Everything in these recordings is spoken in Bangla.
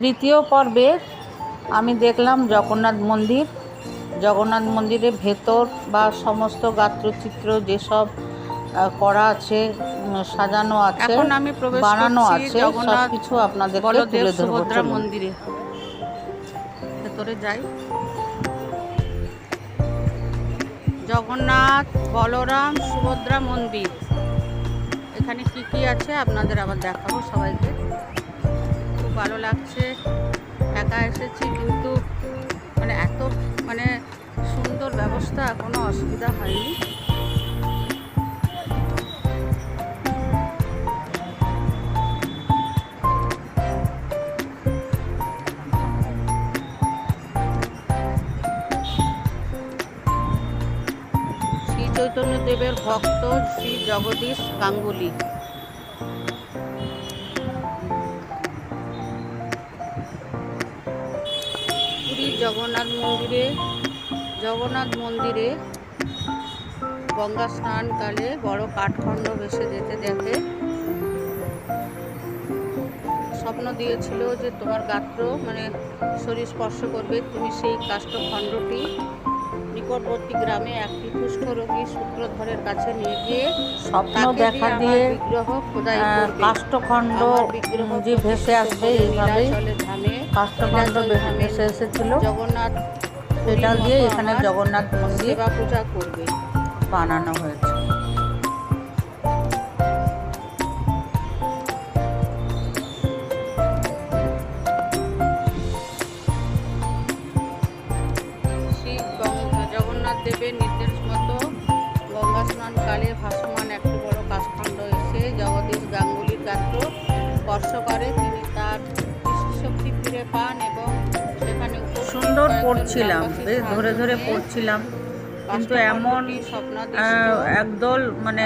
তৃতীয় পর্বে আমি দেখলাম জগন্নাথ মন্দির। জগন্নাথ মন্দিরের ভেতর বা সমস্ত গাত্রচিত্র যেসব করা আছে সাজানো আছে বানানো আছে সবকিছু আপনাদেরকে বলদেব তুলে ধরবো সুভদ্রা মন্দিরে। ভেতরে যাই। জগন্নাথ বলরাম সুভদ্রা মন্দির। এখানে কি কি আছে আপনাদের আবার দেখাবো সবাইকে। ভালো লাগছে। একা এসেছি কিন্তু মানে এত মানে সুন্দর ব্যবস্থা, কোনো অসুবিধা হয়নি। শ্রী চৈতন্য দেবের ভক্ত শ্রী জগদীশ গাঙ্গুলি। জগন্নাথ মন্দিরে জগন্নাথ মন্দিরে গঙ্গা স্নানকালে বড় কাঠখণ্ড ভেসে যেতে দেখে। স্বপ্ন দিয়েছিল যে তোমার গাত্র মানে শরীর স্পর্শ করবে তুমি সেই কাষ্ঠখণ্ডটি নিকটবর্তী গ্রামে একটি কুষ্ঠ রোগী সূত্রধরের কাছে নিয়ে গিয়ে স্বপ্ন দেখা দিয়ে বিগ্রহ খোদাই কাষ্ঠখণ্ড বিগ্রহ যে ভেসে আসবে এইভাবেই ধামে ভেসে এসেছিল। জগন্নাথ দিয়ে এখানে জগন্নাথ মন্দির সেবা পূজা করবে। বানানো হয়েছে। জগন্নাথ দেবের নির্দেশ মতো গঙ্গা স্নানকালে ভাসমান একটি বড় কাষ্খণ্ড এসে জগদীশ গাঙ্গুলির গাত্র স্পর্শ করে। তিনি তার পান এবং সেখানে সুন্দর পড়ছিলাম বেশ ধরে ধরে পড়ছিলাম। কিন্তু এমন একদল মানে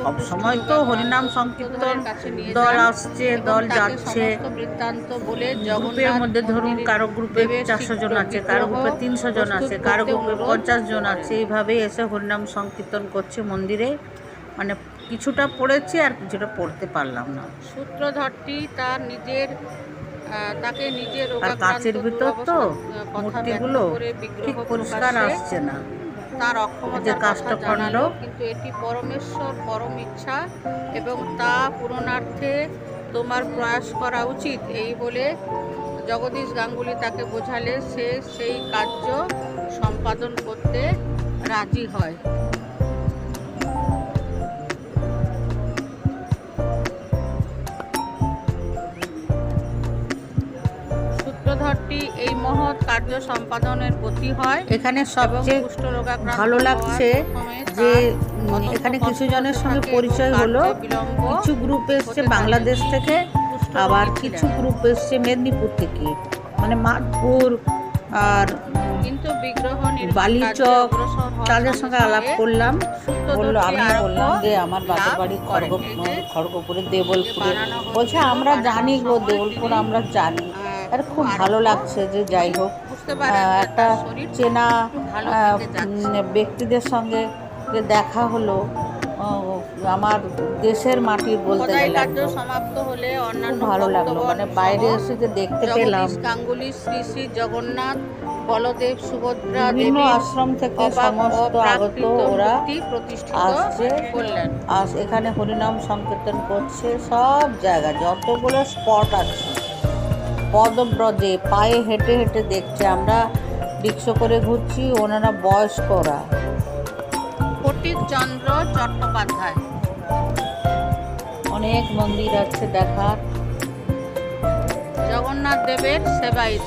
সব সময় তো হরিনাম সংকীর্তন দল আসছে দল যাচ্ছে। গ্রুপের মধ্যে ধরুন কারও গ্রুপে চারশো জন আছে কারও গ্রুপে তিনশো জন আছে কারও গ্রুপে পঞ্চাশ জন আছে। এইভাবে এসে হরিনাম সংকীর্তন করছে মন্দিরে। মানে কিছুটা পড়েছি আর কিছুটা পড়তে পারলাম না। সূত্রধরটি তার নিজের তাকে নিজের কাচের ভিতর তো মূর্তিগুলো ঠিক পরিষ্কার আসছে না। তার কথা জানালো কিন্তু এটি পরমেশ্বর পরম ইচ্ছা এবং তা পূরণার্থে তোমার প্রয়াস করা উচিত। এই বলে জগদীশ গাঙ্গুলি তাকে বোঝালে সে সেই কার্য সম্পাদন করতে রাজি হয়। সূত্রধরটি এই মহৎ কার্য সম্পাদনের প্রতি হয় এখানে সবচেয়ে ভালো লাগছে যে এখানে কিছু জনের সঙ্গে পরিচয় হলো। কিছু গ্রুপ এসছে বাংলাদেশ থেকে আবার কিছু গ্রুপ এসছে মেদিনীপুর থেকে মানে মাদপুর আর কিন্তু বিগ্রহ বালিচক তাদের সঙ্গে আলাপ করলাম। বলল আমি বললাম যে আমার বাপের বাড়ি। খড়গ খড়গপুরে দেবলপুরে বলছে আমরা জানি গো দেবলপুর আমরা জানি। আর খুব ভালো লাগছে যে যাই হোক একটা চেনা ব্যক্তিদের সঙ্গে যে দেখা হলো আমার দেশের মাটির বলতে গেলে সমাপ্ত হলে অন্যান্য ভালো লাগল। মানে বাইরে এসে যে দেখতে পেলাম। গাঙ্গুলি শ্রী শ্রী জগন্নাথ বলদেব সুভদ্রা বিভিন্ন আশ্রম থেকে সমস্ত আগত ওরা আসছে। আর এখানে হরিনাম সংকীর্তন করছে সব জায়গা যতগুলো স্পট আছে। পদব্রজে পায়ে হেঁটে হেঁটে দেখছে আমরা রিক্সা করে ঘুরছি ওনারা বয়স্করা। ফটিক চন্দ্র চট্টোপাধ্যায়। অনেক মন্দির আছে দেখার। জগন্নাথ দেবের সেবায়িত।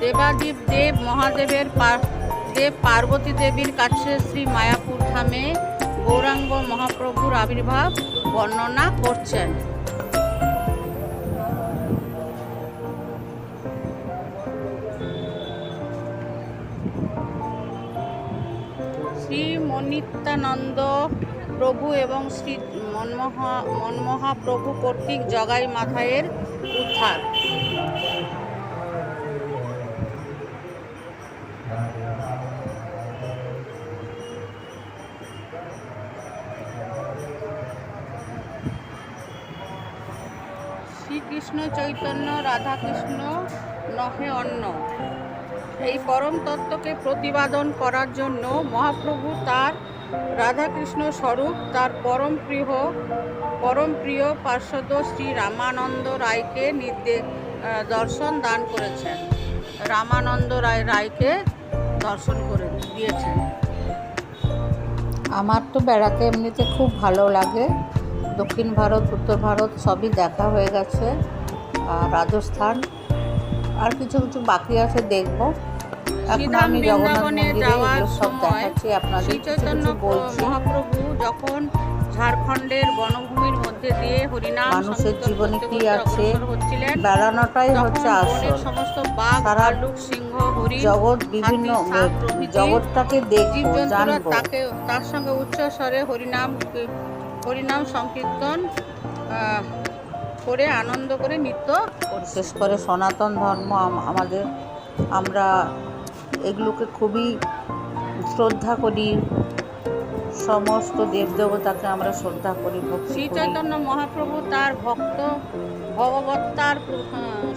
দেবাদীপ দেব মহাদেবের দেব পার্বতী দেবীর কাছে শ্রী মায়াপুর ধামে গৌরাঙ্গ মহাপ্রভুর আবির্ভাব বর্ণনা করছেন। শ্রী মনিত্যানন্দ প্রভু এবং শ্রী মনমোহা মনমোহাপ্রভু কর্তৃক জগাই মাথায়ের উদ্ধার। চৈতন্য, রাধাকৃষ্ণ, নহে অন্য এই পরম তত্ত্বকে প্রতিপাদন করার জন্য মহাপ্রভু তার রাধাকৃষ্ণ স্বরূপ, তার পরম প্রিয় পরম প্রিয় পার্শ্বদ শ্রী রামানন্দ রায়কে নির্দেশ দর্শন দান করেছেন। রামানন্দ রায়, রায়কে দর্শন করে দিয়েছেন। আমার তো বেড়াতে এমনিতে খুব ভালো লাগে। দক্ষিণ ভারত, উত্তর ভারত সবই দেখা হয়ে গেছে। রাজস্থান। আর কিছু কিছু বাকি আছে দেখব। এখন আমি জগন্নাথ মন্দিরে যাওয়ার এগুলো সব সময় দেখাচ্ছি আপনাদের কিছু চৈতন্য বলছি। মহাপ্রভু যখন ঝাড়খণ্ডের বনভূমির মধ্যে দিয়ে হরিনাম মানুষের জীবনে কি আছে? বেড়ানোটাই হচ্ছে আসল। সমস্ত বাঘ সারা সিংহ হরিণ জগৎ বিভিন্ন জগৎটাকে দেখব তাকে তার সঙ্গে উচ্চ স্বরে হরিনাম হরিনাম সংকীর্তন করে আনন্দ করে নৃত্য বিশেষ করে সনাতন ধর্ম আমাদের আমরা এগুলোকে খুবই শ্রদ্ধা করি। সমস্ত দেবদেবতাকে আমরা শ্রদ্ধা করি শ্রী চৈতন্য মহাপ্রভু তার ভক্ত ভগবত্তার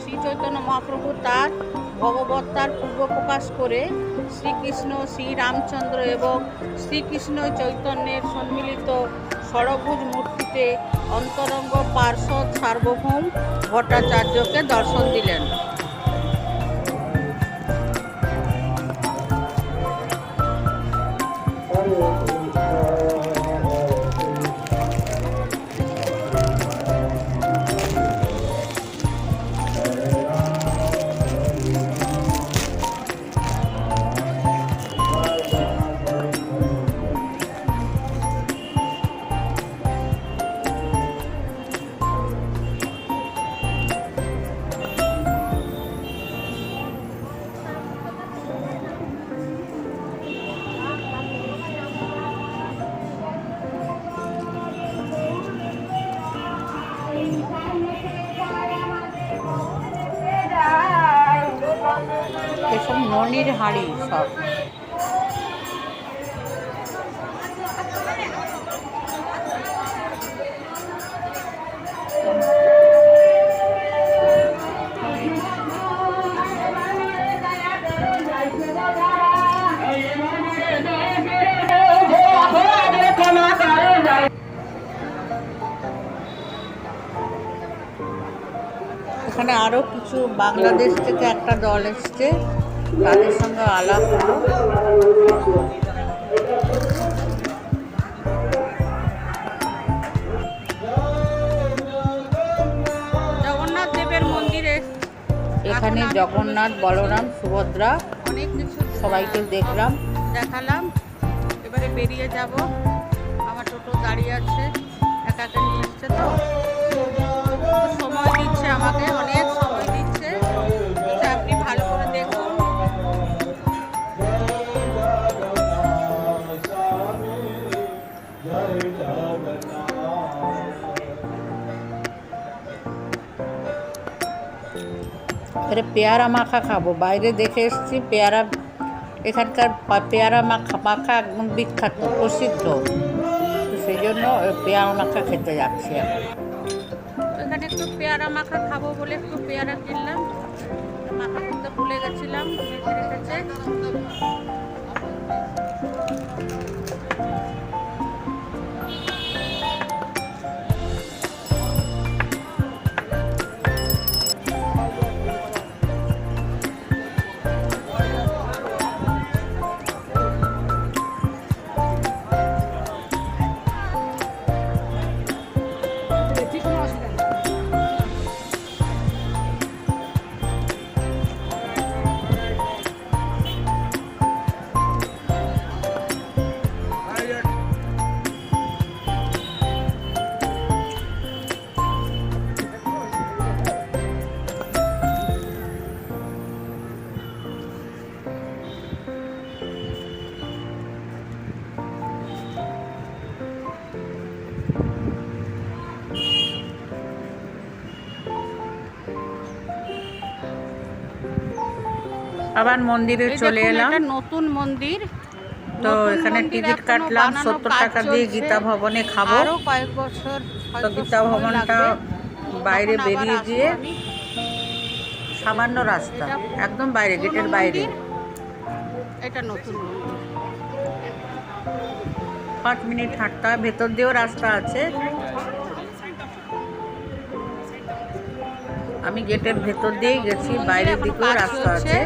শ্রী চৈতন্য মহাপ্রভু তার ভগবত্তার পূর্ব প্রকাশ করে শ্রীকৃষ্ণ শ্রী রামচন্দ্র এবং শ্রীকৃষ্ণ চৈতন্যের সম্মিলিত ষড়ভুজ মূর্তিতে অন্তরঙ্গ পার্শ্বদ সার্বভৌম ভট্টাচার্যকে দর্শন দিলেন। বাংলাদেশ থেকে একটা দল এসছে তাদের সঙ্গে আলাপ হলো। জগন্নাথ দেবের মন্দিরে এখানে জগন্নাথ বলরাম সুভদ্রা অনেক কিছু সবাইকে দেখলাম। দেখালাম। এবারে বেরিয়ে যাব। আমার টোটো দাঁড়িয়ে আছে একা একা নিয়ে এসছে তো তো। সময় দিচ্ছে আমাকে অনেক এবারে পেয়ারা মাখা খাব। বাইরে দেখে এসেছি, পেয়ারা, এখানকার পেয়ারা মাখা মাখা একদম বিখ্যাত, প্রসিদ্ধ। সেই জন্য পেয়ারা মাখা খেতে যাচ্ছি এখন। একটু পেয়ারা মাখা খাব বলে একটু পেয়ারা কিনলাম। মাখা ভুলে গেছিলাম মেখে রেখেছে আবার মন্দিরে চলে এলাম। নতুন মন্দির। তো এখানে টিকিট কাটলাম সত্তর টাকা দিয়ে। গীতা ভবনে খাব। কয়েক বছর তো গীতা ভবনটা বাইরে বেরিয়ে গিয়ে সামান্য রাস্তা একদম বাইরে গেটের বাইরে। এটা নতুন পাঁচ মিনিট হাঁটতে হয় ভেতর দিয়েও রাস্তা আছে। আমি গেটের ভেতর দিয়েই গেছি বাইরের দিকেও রাস্তা আছে।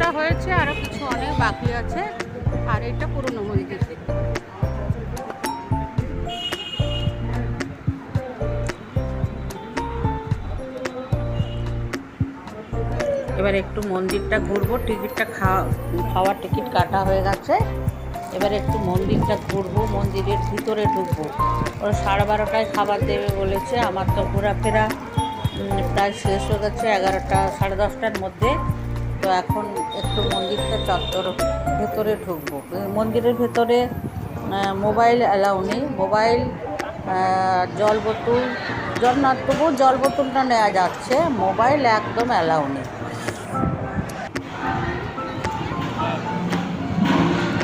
কিছুটা হয়েছে, আরও কিছু অনেক বাকি আছে, আর এটা পুরনো মন্দির এবার একটু মন্দিরটা ঘুরবো, টিকিটটা খাওয়া, খাওয়ার টিকিট কাটা হয়ে গেছে। এবার একটু মন্দিরটা ঘুরবো, মন্দিরের ভিতরে ঢুকবো। ওরা সাড়ে বারোটায় খাবার দেবে বলেছে, আমার তো ঘোরাফেরা প্রায় শেষ হয়ে গেছে, এগারোটা, সাড়ে দশটার মধ্যে। তো এখন একটু মন্দিরটা চত্বর ভেতরে ঢুকবো। মন্দিরের ভেতরে মোবাইল অ্যালাউ নেই। মোবাইল জল বোতল, জল না তবুও জল বোতলটা নেওয়া যাচ্ছে। মোবাইল একদম অ্যালাউ নেই।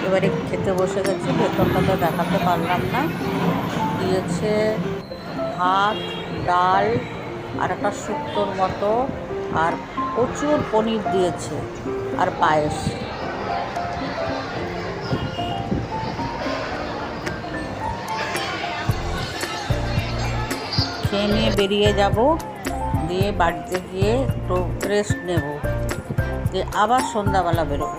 এবারে খেতে বসে গেছি, ভেতরটা তো দেখাতে পারলাম না। দিয়েছে ভাত, ডাল, আর একটা শুক্তোর মতো, আর প্রচুর পনির দিয়েছে। আর পায়েস। খেয়ে নিয়ে বেরিয়ে যাব, দিয়ে বাড়িতে গিয়ে একটু রেস্ট নেব, দিয়ে আবার সন্ধ্যাবেলা বেরোবো।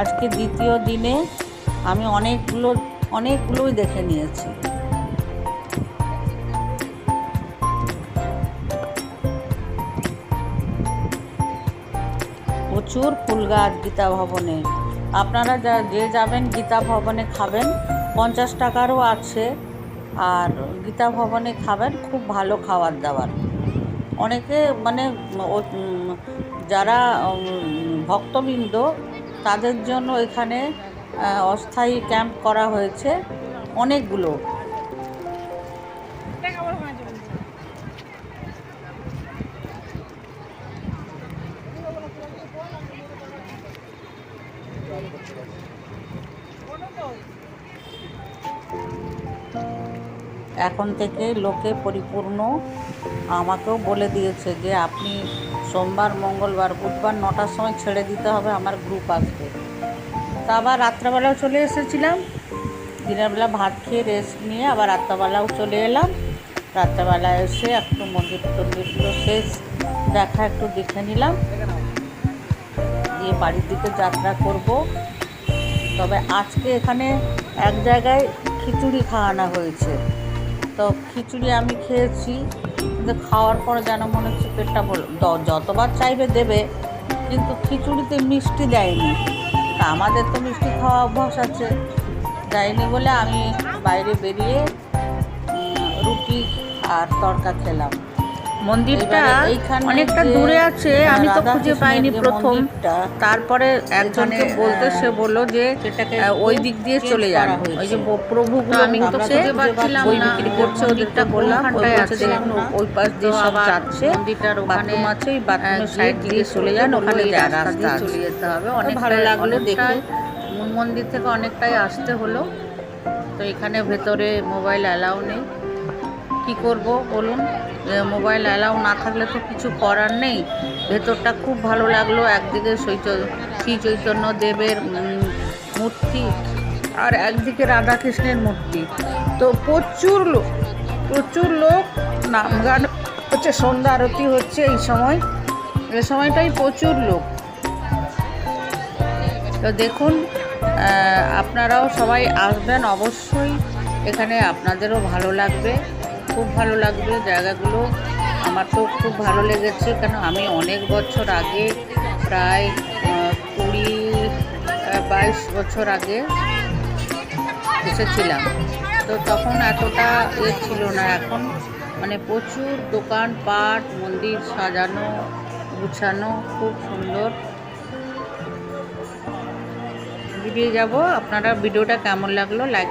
আজকে দ্বিতীয় দিনে আমি অনেকগুলো, অনেকগুলোই দেখে নিয়েছি। প্রচুর ফুল গাছ গীতা ভবনে। আপনারা যা, যে যাবেন গীতা ভবনে খাবেন, পঞ্চাশ টাকারও আছে, আর গীতা ভবনে খাবেন খুব ভালো খাবার দাবার। অনেকে মানে যারা ভক্তবৃন্দ, তাদের জন্য এখানে অস্থায়ী ক্যাম্প করা হয়েছে অনেকগুলো। এখন থেকে লোকে পরিপূর্ণ। আমাকেও বলে দিয়েছে যে, আপনি সোমবার, মঙ্গলবার, বুধবার নটার সময় ছেড়ে দিতে হবে আমার গ্রুপ আসবে তা আবার রাত্রেবেলাও চলে এসেছিলাম। দিনের বেলা ভাত খেয়ে রেস্ট নিয়ে আবার রাত্রেবেলাও চলে এলাম। রাত্রেবেলা এসে একটু মন্দির টন্দিরগুলো শেষ দেখা একটু দেখে নিলাম। বাড়ির দিকে যাত্রা করব। তবে আজকে এখানে এক জায়গায় খিচুড়ি খাওয়ানো হয়েছে। তো খিচুড়ি আমি খেয়েছি, কিন্তু খাওয়ার পর যেন মনে হচ্ছে পেটটা যতবার চাইবে দেবে, কিন্তু খিচুড়িতে মিষ্টি দেয়নি। তা আমাদের তো মিষ্টি খাওয়া অভ্যাস আছে। দেয়নি বলে আমি বাইরে বেরিয়ে রুটি আর তরকা খেলাম। মন্দিরটা অনেকটা দূরে আছে আমি তো খুঁজে পাইনি প্রথম। তারপরে একজনকে বলতে সে বলল যে ওই দিক দিয়ে চলে যান। ওই যে প্রভুগুলো আমি তো খুঁজে পাচ্ছিলাম না। বিক্রি করছে ওদিকটা বললাম ওই আছে। দেখুন ওই পাশ দিয়ে সব যাচ্ছে মন্দিরটার ওখানে, আছে ওই বাথরুমের সাইড দিয়ে চলে যান ওখানে যা রাস্তা চলে যেতে হবে। অনেক ভালো লাগল দেখে। মন্দির থেকে অনেকটাই আসতে হলো। তো এখানে ভেতরে মোবাইল অ্যালাউ নেই। কি করব বলুন? মোবাইল অ্যালাউ না থাকলে তো কিছু করার নেই। ভেতরটা খুব ভালো লাগল, একদিকে শ্রী চৈতন্য দেবের মূর্তি আর একদিকে রাধাকৃষ্ণের মূর্তি। তো প্রচুর লোক প্রচুর লোক, নাম গান হচ্ছে, সন্ধ্যা আরতি হচ্ছে এই সময়। এ সময়টাই প্রচুর লোক। তো দেখুন আপনারাও সবাই আসবেন, অবশ্যই। এখানে আপনাদেরও ভালো লাগবে। খুব ভালো লাগবে জায়গাগুলো আমার তো খুব ভালো লেগেছে, কেন আমি অনেক বছর আগে প্রায় কুড়ি বাইশ বছর আগে এসেছিলাম। তো তখন এতটা ইয়ে ছিল না, এখন মানে প্রচুর দোকান দোকানপাট মন্দির সাজানো, গুছানো, খুব সুন্দর। বেরিয়ে যাব, আপনারা ভিডিওটা কেমন লাগল লাইক